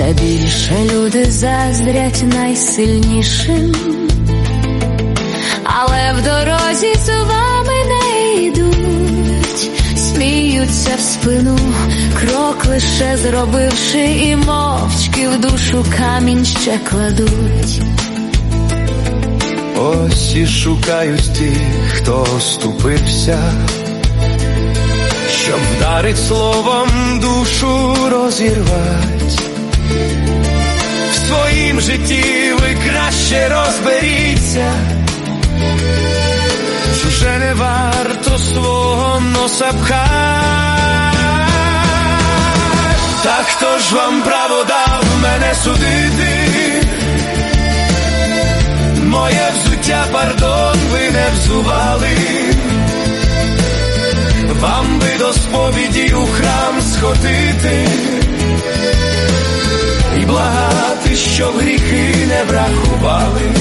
все більше люди заздрять найсильнішим, але в дорозі з вами не йдуть, сміються в спину, крок лише зробивши, і мовчки в душу камінь ще кладуть. Ось і шукають тих, хто ступився, щоб вдарить словом душу розірвать. Своїм житті ви краще розберіться, чуже не варто свого носа пхать. Та хто ж вам право дав мене судити? Моє взуття, пардон, ви не взували, вам би до сповіді у храм сходити щоб гріхи не врахували.